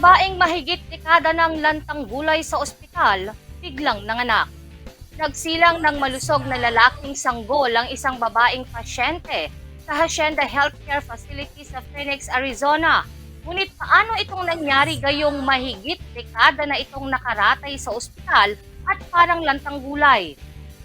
Babaeng mahigit dekada ng lantang gulay sa ospital, biglang nanganak. Nagsilang ng malusog na lalaking sanggol ang isang babaeng pasyente sa Hacienda Healthcare Facility sa Phoenix, Arizona. Ngunit paano itong nangyari gayong mahigit dekada na itong nakaratay sa ospital at parang lantang gulay?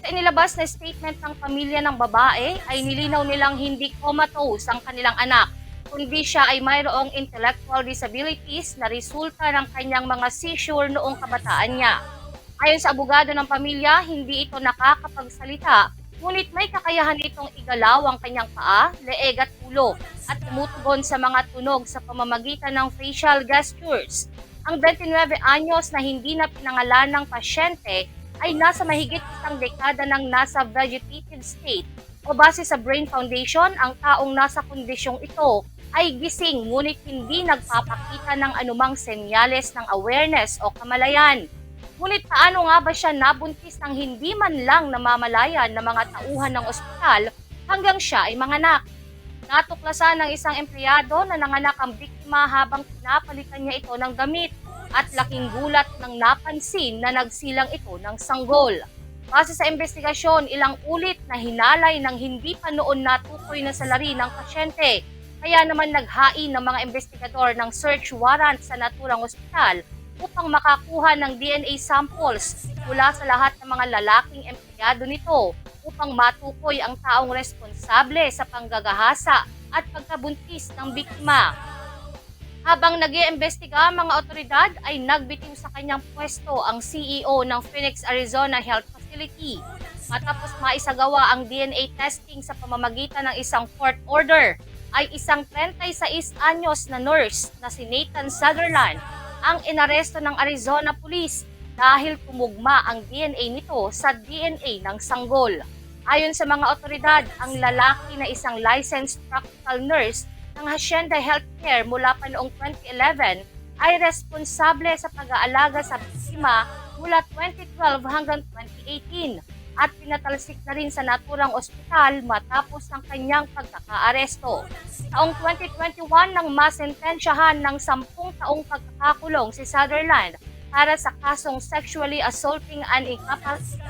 Sa inilabas na statement ng pamilya ng babae ay nilinaw nilang hindi comatose ang kanilang anak kundi siya ay mayroong intellectual disabilities na resulta ng kanyang mga seizure noong kabataan niya. Ayon sa abogado ng pamilya, hindi ito nakakapagsalita, ngunit may kakayahan itong igalaw ang kanyang paa, leeg at ulo at tumutugon sa mga tunog sa pamamagitan ng facial gestures. Ang 29 anyos na hindi na pinangalan ng pasyente ay nasa mahigit isang dekada ng nasa vegetative state o base sa Brain Foundation, ang taong nasa kondisyong ito ay gising ngunit hindi nagpapakita ng anumang senyales ng awareness o kamalayan. Ngunit paano nga ba siya nabuntis ng hindi man lang namamalayan ng mga tauhan ng ospital hanggang siya ay manganak? Natuklasan ng isang empleyado na nanganak ang biktima habang pinapalitan niya ito ng damit at laking gulat nang napansin na nagsilang ito ng sanggol. Base sa investigasyon, ilang ulit na hinalay ng hindi pa noon natukoy na salari ng pasyente. Kaya naman naghain ng mga investigador ng search warrant sa naturang ospital upang makakuha ng DNA samples mula sa lahat ng mga lalaking empleyado nito upang matukoy ang taong responsable sa panggagahasa at pagkabuntis ng biktima. Habang nag iimbestiga mga otoridad ay nagbitiw sa kanyang pwesto ang CEO ng Phoenix, Arizona Health Facility matapos maisagawa ang DNA testing sa pamamagitan ng isang court order ay isang 36 anyos na nurse na si Nathan Sutherland ang inaresto ng Arizona Police dahil tumugma ang DNA nito sa DNA ng sanggol. Ayon sa mga otoridad, ang lalaki na isang licensed practical nurse ng Hacienda Healthcare mula pa noong 2011 ay responsable sa pag-aalaga sa biktima mula 2012 hanggang 2018 at pinatalsik na rin sa naturang ospital matapos ng kanyang pagkakaaresto. Taong 2021 nang masentensyahan ng 10 taong pagkakakulong si Sutherland para sa kasong sexually assaulting an incapac-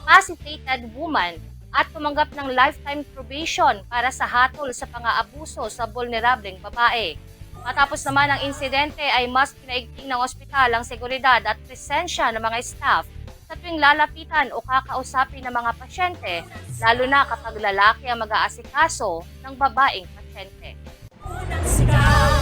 incapacitated woman at tumanggap ng lifetime probation para sa hatol sa pang-aabuso sa vulnerableng babae. Matapos naman ang insidente ay mas pinaigting ng ospital ang seguridad at presensya ng mga staff sa tuwing lalapitan o kakausapin ng mga pasyente, lalo na kapag lalaki ang mag-aasikaso ng babaeng pasyente. Unang sigaw,